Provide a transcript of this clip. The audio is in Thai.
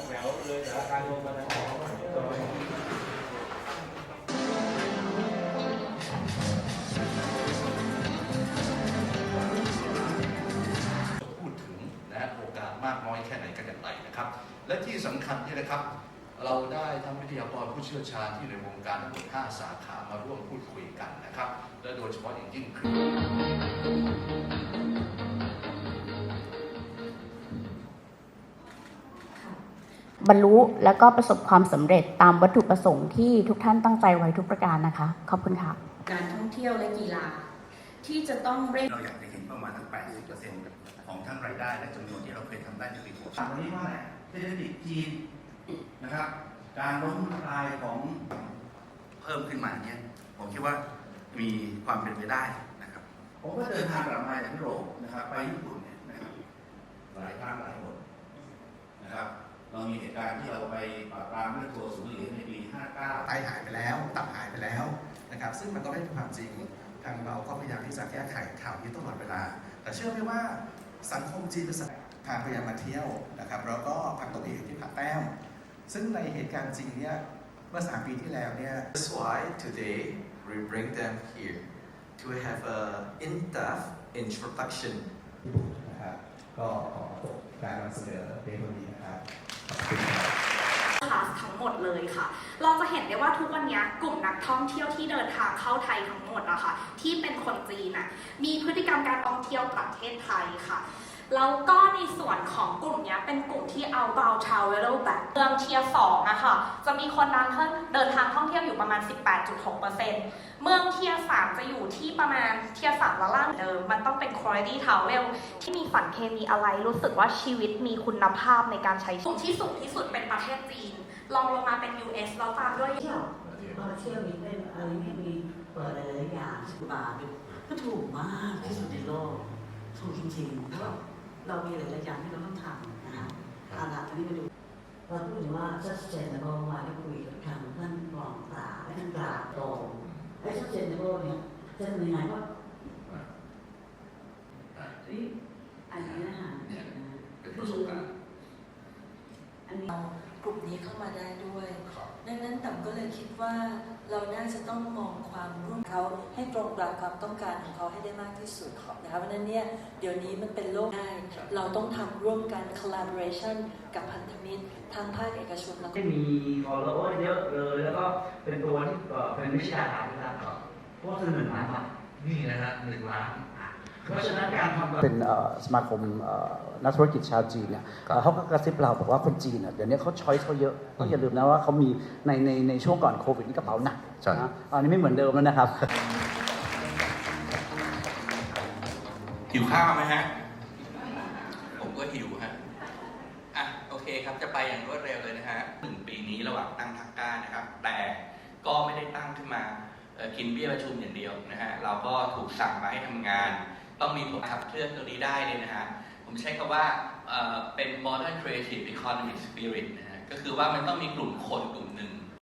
งแถวเลยสารการลงมาทางซอยพูดถึงนะฮะโอกาสมากน้อยแค่ไหนกันอย่างไรนะครับ และที่สำคัญเนี่ยนะครับ เราได้ทั้งวิทยากรผู้เชี่ยวชาญที่ในวงการทั้งหมด5สาขามาร่วมพูดคุยกันนะครับ และโดยเฉพาะอย่างยิ่งคือ บรรลุแล้วก็ประสบความสำเร็จตามวัตถุประสงค์ที่ทุกท่านตั้งใจไว้ทุกประการนะคะ ขอบคุณค่ะ การท่องเที่ยวและกีฬา ที่จะต้องเร่ง เราอยากจะเห็นประมาณทั้ง80%ของทั้งรายได้และจำนวนที่เราเคยทำได้ในปี60วันนี้ว่าเศรษฐกิจจีนนะครับ การล้มละลายของเพิ่มขึ้นมาเนี่ยผมคิดว่ามีความเป็นไปได้นะครับ ผมก็เดินทางกลับมาจากยุโรปนะครับไปญี่ปุ่น ไตหายไปแล้วตับหายไปแล้วนะครับซึ่งมันก็ไม่เป็นความจริงทางเราก็พยายามที่จะแก้ไขข่าวนี้ตลอดเวลา แต่เชื่อไหมว่าสังคมจีนเป็นสังคมพาพยายามมาเที่ยวนะครับแล้วก็พักตัวเองที่ผาแต้มซึ่งในเหตุการณ์จริงเนี่ยเมื่อสามปีที่แล้วเนี่ย That's why today we bring them here to have a in-depth introduction นะครับก็ขอจบการนำเสนอเพียงเท่านี้นะครับ คลาสทั้งหมด เลยค่ะ เราจะเห็นได้ว่าทุกวันนี้กลุ่มนักท่องเที่ยวที่เดินทางเข้าไทยทั้งหมดอะค่ะที่เป็นคนจีนน่ะมีพฤติกรรมการท่องเที่ยวประเทศไทยค่ะแล้วก็ในส่วนของกลุ่มนี้เป็นกลุ่มที่เอา bound travel แบบเมืองเทียสองอะค่ะ จะมีคนนั้นเดินทางท่องเที่ยวอยู่ประมาณ 18.6%เมืองเทียสามจะอยู่ที่ประมาณเทียสามละล่างเดิม มันต้องเป็น quality travel ที่มีฝันเคมีอะไรรู้สึกว่าชีวิตมีคุณภาพในการใช้กลุ่มที่สูงที่สุดเป็นประเทศจีน ลองลงมาเป็น US แล้วตามด้วยเที่ยวพอเที่ยวมีเล่นอะไรเนี่ยมีเปิดอะไรหลายอย่างสิบบาทเนี่ยก็ถูกมากที่สุดในโลกถูกจริงๆเพราะเรามีหลายๆอย่างที่เราต้องทำนะฮะเอาละอันนี้มาดูเราพูดถึงว่า sustainable มาได้คุยกับทางท่านรองปราบและท่านปราบตรงไอ้ sustainable เนี่ยจะทำยังไงว่าเอ้ยอันนี้นะคะเนี่ยเป็นประสบการณ์อันนี้ กลุ่มนี้เข้ามาได้ด้วย ดังนั้นต่ำก็เลยคิดว่าเราน่าจะต้องมองความร่วมเขาให้ตรงกับความต้องการของเขาให้ได้มากที่สุดนะคะเพราะฉะนั้นเนี่ยเดี๋ยวนี้มันเป็นโลกได้เราต้องทำร่วมกัน collaboration กับพันธมิตรทางภาคเอกชนแล้วก็ที่มี follower เยอะเลยแล้วก็เป็นตัวที่เอ่อเป็นวิชาการนะครับเพราะว่าคือหนึ่งล้านบาทนี่นะฮะหนึ่งล้าน เพราะฉะนั้นการทำเป็นเอ่อสมาคมเอ่อนักธุรกิจชาวจีนเนี่ยเอ่อเขาก็กระซิบเราบอกว่าคนจีนอะเดี๋ยวนี้เขาช้อยเขาเยอะก็อย่าลืมนะว่าเขามีในในในช่วงก่อนโควิดนี่กระเป๋าหนักใช่นะอันนี้ไม่เหมือนเดิมแล้วนะครับหิวข้าวไหมฮะ ผมก็หิวฮะ อะโอเคครับจะไปอย่างรวดเร็วเลยนะฮะหนึ่งปีนี้ระหว่างตั้งทักก้านะครับ แต่ก็ไม่ได้ตั้งขึ้นมาเอ่อกินเบี้ยประชุมอย่างเดียวนะฮะ เราก็ถูกสั่งมาให้ทำงาน ต้องมีผลขับเคลื่อนตัวนี้ได้เลยนะฮะผมใช้คำว่าเอ่อเป็น modern creative economic spirit นะฮะก็คือว่ามันต้องมีกลุ่มคนกลุ่มหนึ่ง